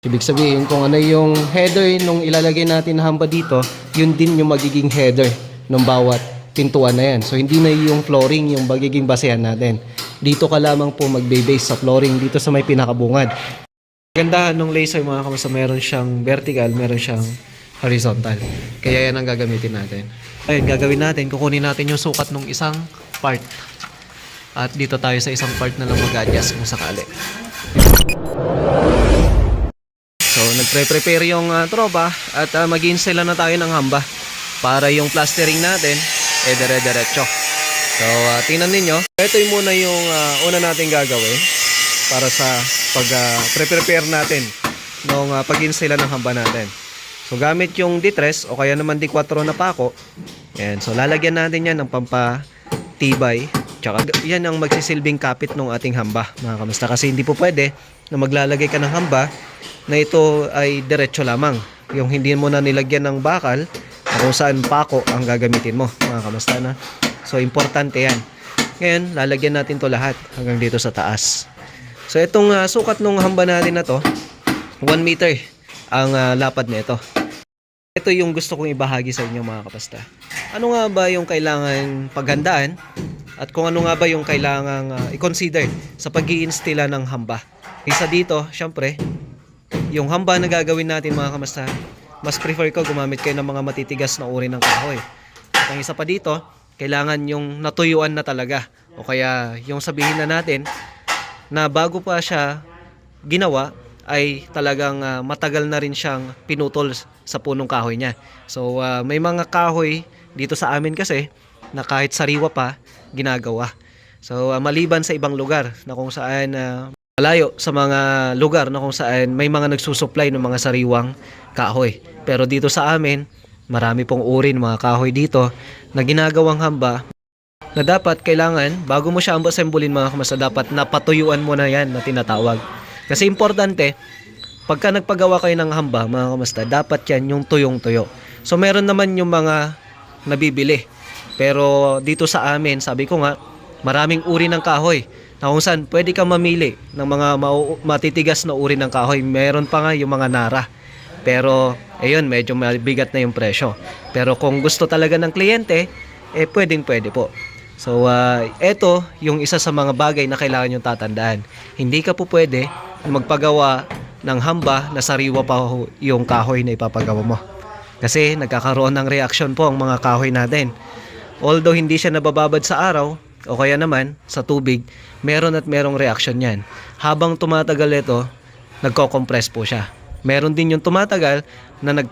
Ibig sabihin, kung ano yung header nung ilalagay natin na hamba dito, yun din yung magiging header ng bawat pintuan na yan. So, hindi na yung flooring yung magiging basehan natin. Dito ka lamang po magbe-base sa flooring dito sa may pinakabungad. Ganda nung laser mga kamasa, meron siyang vertical, meron siyang horizontal. Kaya yan ang gagamitin natin. Ayun, gagawin natin, kukunin natin yung sukat ng isang part. At dito tayo sa isang part na lang mag-adjust kung sakali. So, nagpre-prepare yung uh, tropa at uh, mag-install na tayo ng hamba para yung plastering natin eh dire-diretso. So, uh, tingnan ninyo. Ito yung muna yung uh, una natin gagawin para sa pag-prepare natin nung uh, pag-install ng hamba natin. So, gamit yung D3 o kaya naman D4 na pako. Yan. So, lalagyan natin yan ng pampatibay. Tsaka yan ang magsisilbing kapit ng ating hamba, mga kamusta. Kasi hindi po pwede na maglalagay ka ng hamba na ito ay diretso lamang. Yung hindi mo na nilagyan ng bakal kung saan pako ang gagamitin mo, mga kamusta na. So, importante yan. Ngayon, lalagyan natin to lahat hanggang dito sa taas. So, itong uh, sukat ng hamba natin na to, 1 meter ang uh, lapad nito. Ito yung gusto kong ibahagi sa inyo mga kapasta. Ano nga ba yung kailangan paghandaan at kung ano nga ba yung kailangan uh, i-consider sa pag iinstila ng hamba. Isa dito, syempre, yung hamba na gagawin natin mga kamasta, mas prefer ko gumamit kayo ng mga matitigas na uri ng kahoy. At ang isa pa dito, kailangan yung natuyuan na talaga. O kaya yung sabihin na natin na bago pa siya ginawa, ay talagang ah, matagal na rin siyang pinutol sa punong kahoy niya. So ah, may mga kahoy dito sa amin kasi na kahit sariwa pa ginagawa. So ah, maliban sa ibang lugar na kung saan ah, malayo sa mga lugar na kung saan may mga nagsusupply ng mga sariwang kahoy. Pero dito sa amin, marami pong uri ng mga kahoy dito na ginagawang hamba na dapat kailangan bago mo siya assemblin mga kamasa dapat napatuyuan mo na yan na tinatawag. Kasi importante, pagka nagpagawa kayo ng hamba, mga kamasta, dapat yan yung tuyong-tuyo. So, meron naman yung mga nabibili. Pero dito sa amin, sabi ko nga, maraming uri ng kahoy. Na kung saan, pwede kang mamili ng mga matitigas na uri ng kahoy. Meron pa nga yung mga nara. Pero, ayun, medyo mabigat na yung presyo. Pero kung gusto talaga ng kliyente, eh, pwedeng pwede po. So, uh, ito yung isa sa mga bagay na kailangan yung tatandaan. Hindi ka po pwede magpagawa ng hamba na sariwa pa yung kahoy na ipapagawa mo. Kasi nagkakaroon ng reaction po ang mga kahoy natin. Although hindi siya nabababad sa araw o kaya naman sa tubig, meron at merong reaction yan. Habang tumatagal ito, nagko-compress po siya. Meron din yung tumatagal na nag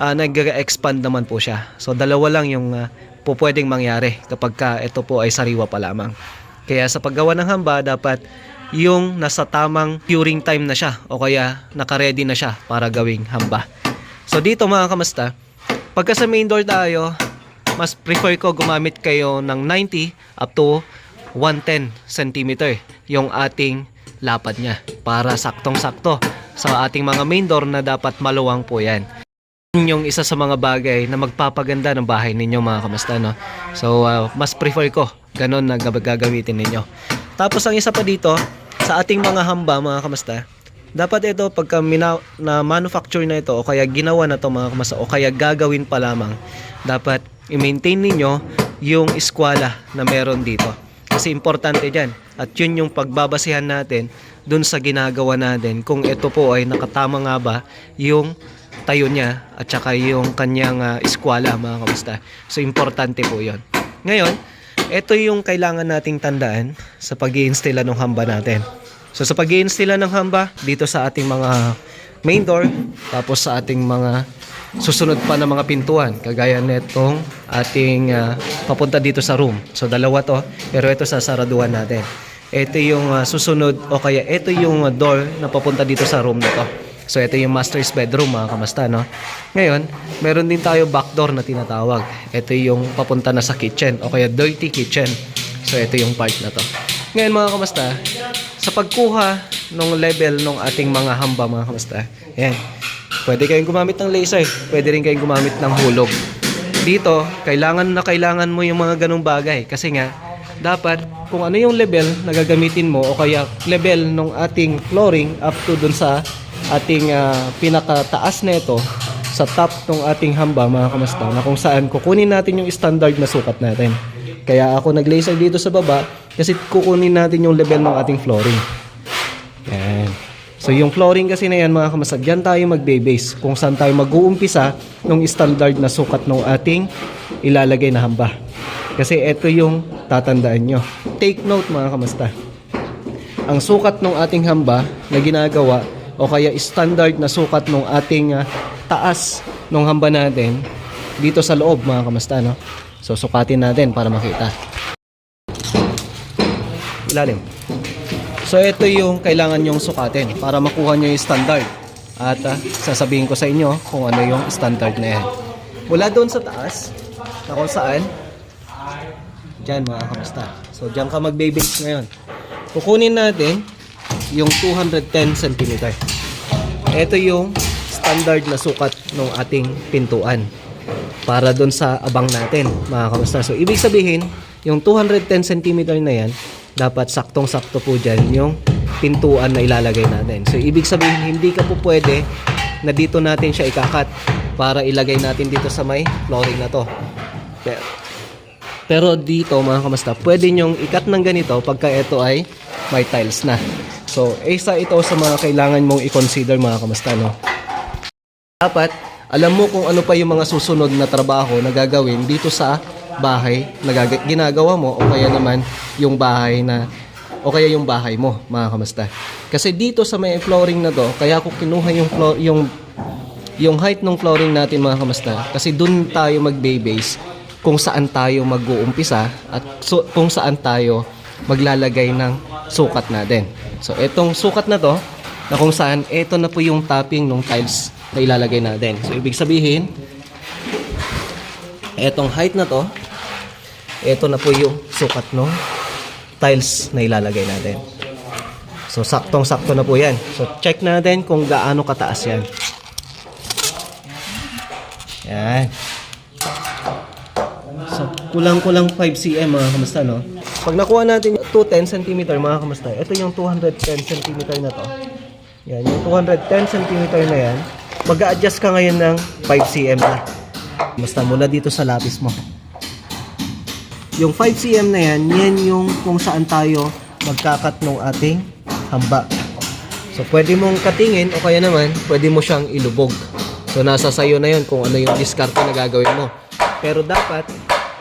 ah, nag-expand naman po siya. So dalawa lang yung ah, po pwedeng mangyari kapag ka ito po ay sariwa pa lamang. Kaya sa paggawa ng hamba, dapat yung nasa tamang curing time na siya o kaya naka-ready na siya para gawing hamba. So dito mga kamasta, pagka sa main door tayo, mas prefer ko gumamit kayo ng 90 up to 110 cm yung ating lapad niya para saktong-sakto sa ating mga main door na dapat maluwang po yan. Yun yung isa sa mga bagay na magpapaganda ng bahay ninyo mga kamasta no. So uh, mas prefer ko ganun na gagamitin ninyo. Tapos ang isa pa dito sa ating mga hamba mga kamasta, dapat ito pagka mina, na manufacture na ito o kaya ginawa na to mga kamasta o kaya gagawin pa lamang, dapat i-maintain ninyo yung eskwala na meron dito. Kasi importante dyan. At yun yung pagbabasihan natin dun sa ginagawa natin kung ito po ay nakatama nga ba yung tayo niya at saka yung kanyang uh, eskwala mga kamusta. So importante po yon. Ngayon, ito yung kailangan nating tandaan sa pag iinstila ng hamba natin. So sa pag iinstila ng hamba dito sa ating mga main door tapos sa ating mga susunod pa na mga pintuan kagaya netong ating ah, papunta dito sa room. So dalawa to pero ito sa saraduhan natin. Ito yung ah, susunod o kaya ito yung ah, door na papunta dito sa room na to. So ito yung master's bedroom mga kamasta no. Ngayon, meron din tayo back door na tinatawag. Ito yung papunta na sa kitchen o kaya dirty kitchen. So ito yung part na to. Ngayon mga kamasta, sa pagkuha ng level ng ating mga hamba mga kamasta. Ayan. Pwede kayong gumamit ng laser, pwede rin kayong gumamit ng hulog. Dito, kailangan na kailangan mo yung mga ganong bagay kasi nga dapat kung ano yung level na gagamitin mo o kaya level ng ating flooring up to dun sa ating ah, pinakataas nito sa top ng ating hamba mga kamasta na kung saan kukunin natin yung standard na sukat natin. Kaya ako nag-laser dito sa baba kasi kukunin natin yung level ng ating flooring. Yan. So yung flooring kasi na yan mga kamasta, dyan tayo magbe-base kung saan tayo mag-uumpisa ng standard na sukat ng ating ilalagay na hamba. Kasi ito yung tatandaan nyo. Take note mga kamasta. Ang sukat ng ating hamba na ginagawa o kaya standard na sukat ng ating ah, taas ng hamba natin dito sa loob mga kamasta no. So sukatin natin para makita. Ilalim. So ito yung kailangan nyong sukatin para makuha nyo yung standard. At ah, sasabihin ko sa inyo kung ano yung standard na yan. Mula doon sa taas, na kung saan, dyan mga kamusta. So dyan ka magbe-base ngayon. Kukunin natin yung 210 cm. Ito yung standard na sukat ng ating pintuan para doon sa abang natin mga kamusta. So ibig sabihin, yung 210 cm na yan, dapat saktong-sakto po dyan yung pintuan na ilalagay natin. So ibig sabihin, hindi ka po pwede na dito natin siya ikakat para ilagay natin dito sa may flooring na to. Pero, pero dito mga kamasta, pwede nyong ikat ng ganito pagka ito ay may tiles na. So, isa ito sa mga kailangan mong i-consider mga kamasta, no? Dapat, alam mo kung ano pa yung mga susunod na trabaho na gagawin dito sa bahay na ginagawa mo o kaya naman yung bahay na o kaya yung bahay mo, mga kamasta. Kasi dito sa may flooring na to, kaya ako kinuha yung floor, yung yung height ng flooring natin mga kamasta kasi dun tayo magbe-base kung saan tayo mag-uumpisa at su- kung saan tayo maglalagay ng sukat natin. So etong sukat na to na kung saan ito na po yung topping ng tiles na ilalagay natin. So ibig sabihin etong height na to ito na po yung sukat ng tiles na ilalagay natin. So saktong-sakto na po yan. So check natin kung gaano kataas yan. Yan. So, kulang-kulang 5 cm mga kamusta, no? Pag nakuha natin yung 210 cm mga kamusta, ito yung 210 cm na to. Yan, yung 210 cm na yan, mag adjust ka ngayon ng 5 cm na. Basta mula dito sa lapis mo. Yung 5 cm na yan, yan yung kung saan tayo magkakat ng ating hamba. So, pwede mong katingin o kaya naman, pwede mo siyang ilubog. So, nasa sayo na yun kung ano yung diskarte na gagawin mo. Pero dapat,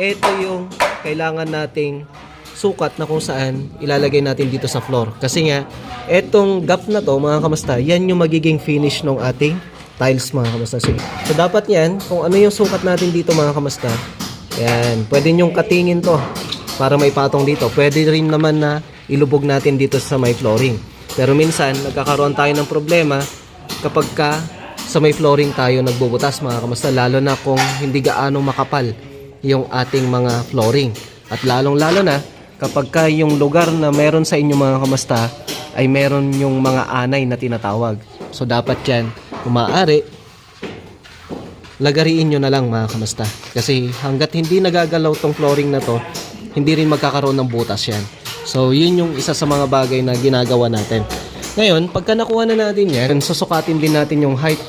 ito yung kailangan nating sukat na kung saan ilalagay natin dito sa floor. Kasi nga, etong gap na to, mga kamasta, yan yung magiging finish ng ating tiles, mga kamasta. So dapat yan, kung ano yung sukat natin dito, mga kamasta, yan, pwede nyong katingin to para may patong dito. Pwede rin naman na ilubog natin dito sa may flooring. Pero minsan, nagkakaroon tayo ng problema kapag ka sa may flooring tayo nagbubutas mga kamusta lalo na kung hindi gaano makapal yung ating mga flooring at lalong lalo na kapag ka yung lugar na meron sa inyo mga kamusta ay meron yung mga anay na tinatawag so dapat yan kung maaari lagariin nyo na lang mga kamusta. Kasi hanggat hindi nagagalaw tong flooring na to hindi rin magkakaroon ng butas yan. So yun yung isa sa mga bagay na ginagawa natin. Ngayon pagka nakuha na natin yan susukatin din natin yung height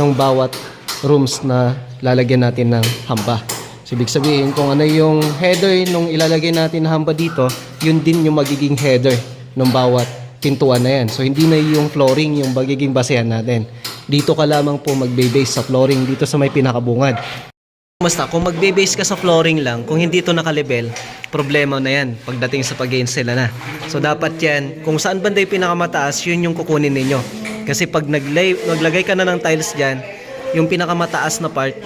ng bawat rooms na lalagyan natin ng hamba. So ibig sabihin kung ano yung header nung ilalagay natin na hamba dito yun din yung magiging header ng bawat pintuan na yan. So, hindi na yung flooring yung magiging basehan natin. Dito ka lamang po magbe-base sa flooring dito sa may pinakabungad. Basta, kung magbe-base ka sa flooring lang, kung hindi ito nakalibel, problema na yan pagdating sa pag-install na. So, dapat yan, kung saan banda yung pinakamataas, yun yung kukunin ninyo. Kasi pag naglay, naglagay ka na ng tiles dyan, yung pinakamataas na part,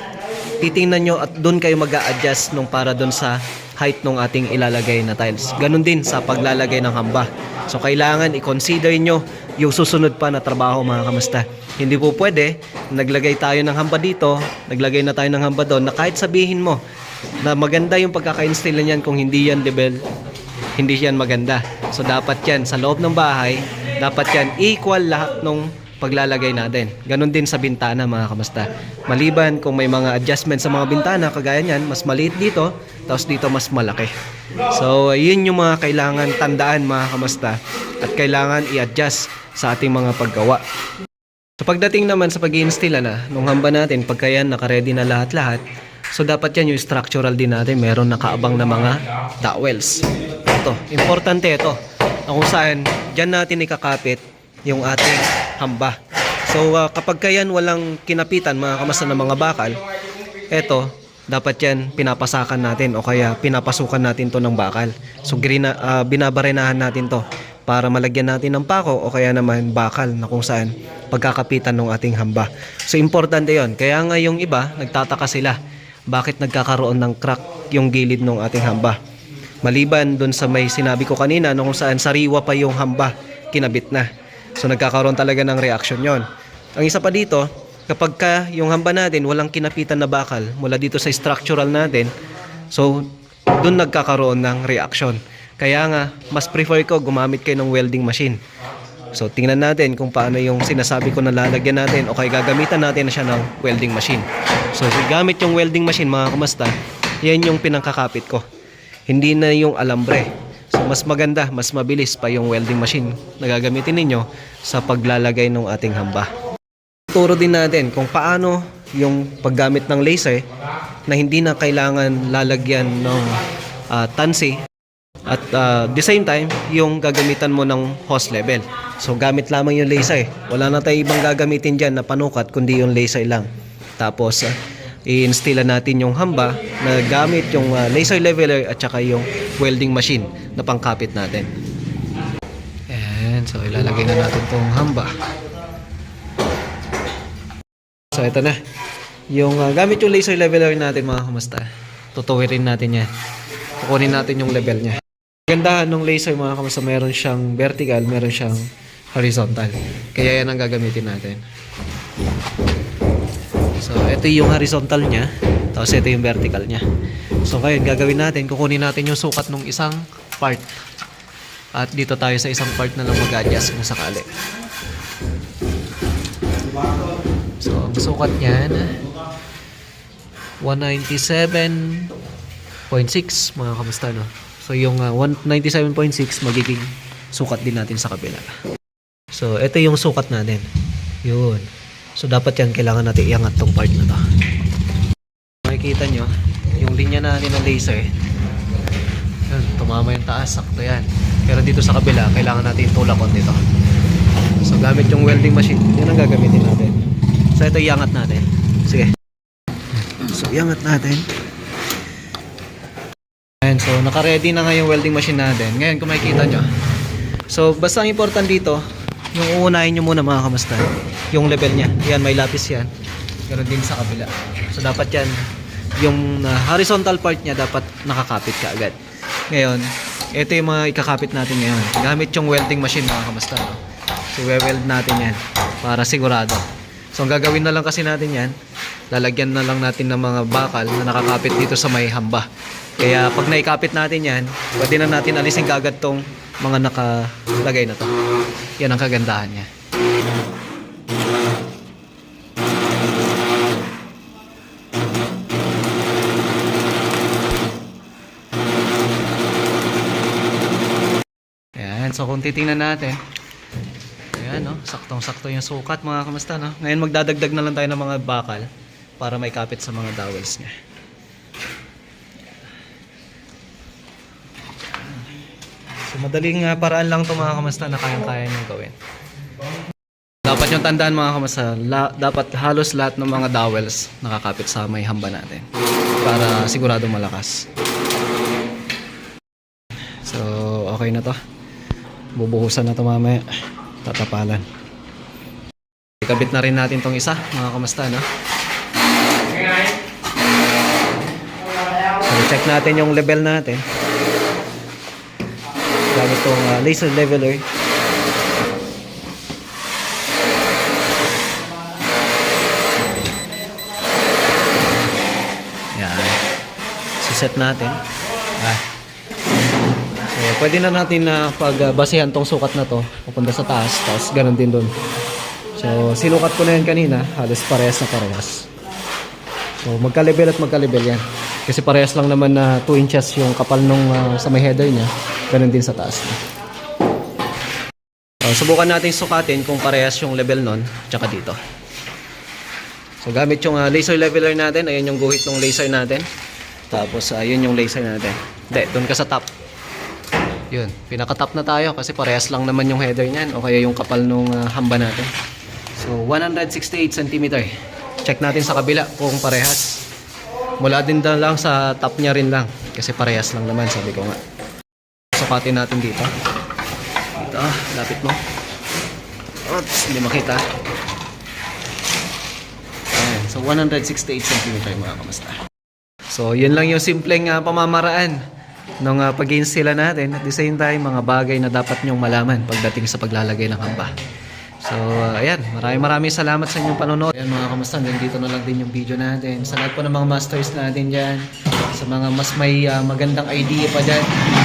titingnan nyo at doon kayo mag adjust nung para doon sa height ng ating ilalagay na tiles. Ganon din sa paglalagay ng hamba. So kailangan i-consider nyo yung susunod pa na trabaho mga kamusta. Hindi po pwede, naglagay tayo ng hamba dito, naglagay na tayo ng hamba doon, na kahit sabihin mo na maganda yung pagkaka-install niyan kung hindi yan level, hindi yan maganda. So dapat yan sa loob ng bahay, dapat yan equal lahat ng paglalagay natin. Ganon din sa bintana mga kamusta. Maliban kung may mga adjustment sa mga bintana, kagaya niyan, mas maliit dito, tapos dito mas malaki. So, yun yung mga kailangan tandaan mga kamusta at kailangan i-adjust sa ating mga paggawa. So pagdating naman sa pag install na, nung hamba natin, pagka yan, nakaready na lahat-lahat, so dapat yan yung structural din natin, meron nakaabang na mga dowels. Ito, importante ito, na kung saan, dyan natin ikakapit yung ating hamba. So ah, kapag kayan walang kinapitan, mga kamasa ng mga bakal, eto, dapat yan pinapasakan natin o kaya pinapasukan natin to ng bakal. So grina, ah, binabarenahan natin to para malagyan natin ng pako o kaya naman bakal na kung saan pagkakapitan ng ating hamba. So importante yon. Kaya nga yung iba, nagtataka sila bakit nagkakaroon ng crack yung gilid ng ating hamba. Maliban dun sa may sinabi ko kanina no, kung saan sariwa pa yung hamba, kinabit na. So nagkakaroon talaga ng reaction yon. Ang isa pa dito, kapag ka yung hamba natin walang kinapitan na bakal mula dito sa structural natin, so dun nagkakaroon ng reaction. Kaya nga, mas prefer ko gumamit kayo ng welding machine. So tingnan natin kung paano yung sinasabi ko na lalagyan natin o kaya gagamitan natin na siya ng welding machine. So gamit yung welding machine mga kumasta, yan yung pinangkakapit ko. Hindi na yung alambre. So mas maganda, mas mabilis pa yung welding machine na gagamitin ninyo sa paglalagay ng ating hamba. Turo din natin kung paano yung paggamit ng laser na hindi na kailangan lalagyan ng ah, tansi at uh, the same time, yung gagamitan mo ng hose level. So gamit lamang yung laser. Wala na tayo ibang gagamitin dyan na panukat kundi yung laser lang. Tapos uh, i-install natin yung hamba na gamit yung uh, laser leveler at saka yung welding machine na pangkapit natin. Ayan, so ilalagay na natin tong hamba. So ito na. Yung uh, gamit yung laser leveler natin mga kamusta. Tutuwirin natin yan. Kukunin natin yung level niya. Gandahan ng laser mga kamusta, meron siyang vertical, meron siyang horizontal. Kaya yan ang gagamitin natin. So, ito yung horizontal niya. Tapos ito yung vertical niya. So, ngayon, gagawin natin, kukunin natin yung sukat ng isang part. At dito tayo sa isang part na lang mag-adjust kung sakali. So, ang sukat niyan, 197.6 mga kamusta no. So yung uh, 197.6 magiging sukat din natin sa kabila. So ito yung sukat natin. Yun. So dapat yan kailangan natin iangat tong part na to. Makikita nyo, yung linya natin ng laser, yun, tumama yung taas, sakto yan. Pero dito sa kabila, kailangan natin tulak on dito. So gamit yung welding machine, yan ang gagamitin natin. So ito iangat natin. Sige. So iangat natin. Ayan, so naka-ready na nga yung welding machine natin. Ngayon kung makikita nyo. So basta ang important dito, yung uunahin nyo muna mga kamusta. Yung level niya. Yan, may lapis yan. Ganon din sa kabila. So dapat yan, yung uh, horizontal part niya dapat nakakapit ka agad. Ngayon, ito yung mga ikakapit natin ngayon. Gamit yung welding machine mga kamusta. No? So we-weld natin yan para sigurado. So ang gagawin na lang kasi natin yan, lalagyan na lang natin ng mga bakal na nakakapit dito sa may hamba. Kaya pag naikapit natin yan, pwede na natin alisin kagad tong mga nakalagay na to. Yan ang kagandahan niya. Ayan, so kung titingnan natin, ayan no, saktong-sakto yung sukat mga kamusta no. Ngayon magdadagdag na lang tayo ng mga bakal para may kapit sa mga dowels niya. So madaling uh, paraan lang to mga kamusta na kayang-kaya nyo gawin. Dapat yung tandaan mga kamusta, la- dapat halos lahat ng mga dowels nakakapit sa may hamba natin para sigurado malakas. So, okay na to. Bubuhusan na to mamaya. Tatapalan. Ikabit na rin natin tong isa, mga kamusta, no? So, check natin yung level natin. Gamit tong uh, laser leveler. Yan. Siset natin. Ah. Pwede na natin na pagbasehan tong sukat na to papunta sa taas, tapos ganun din doon. So, sinukat ko na yan kanina, halos parehas na parehas. So, magka-level at magka-level yan. Kasi parehas lang naman na 2 inches yung kapal nung ah, sa may header niya, ganun din sa taas niya. So, subukan natin sukatin kung parehas yung level nun, tsaka dito. So, gamit yung ah, laser leveler natin. Ayan yung guhit ng laser natin. Tapos, ayun yung laser natin. Hindi, doon ka sa top. Yun, pinaka-top na tayo kasi parehas lang naman yung header niyan o kaya yung kapal nung ah, hamba natin. So, 168 cm. Check natin sa kabila kung parehas. Mula din daw lang sa top niya rin lang kasi parehas lang naman sabi ko nga. Sukatin natin dito. Dito, ah, lapit mo. Oops, hindi makita. Ayan, so 168 cm mga kamusta. So, yun lang yung simpleng ah, pamamaraan ng uh, pag-install natin. At the same time, mga bagay na dapat nyong malaman pagdating sa paglalagay ng hamba. So, uh, ayan. Maraming maraming salamat sa inyong panonood. Ayan mga kamusta, hanggang dito na lang din yung video natin. Sa po ng mga masters natin dyan, sa mga mas may ah, magandang idea pa dyan,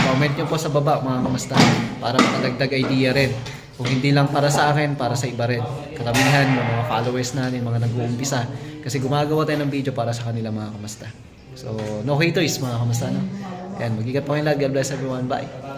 comment nyo po sa baba mga kamusta para makadagdag idea rin. Kung hindi lang para sa akin, para sa iba rin. Karamihan, yung mga followers natin, mga nag-uumpisa. Kasi gumagawa tayo ng video para sa kanila mga kamusta. So, no haters mga kamusta, no? Yan, mag-ikat po kayo. God bless everyone. Bye.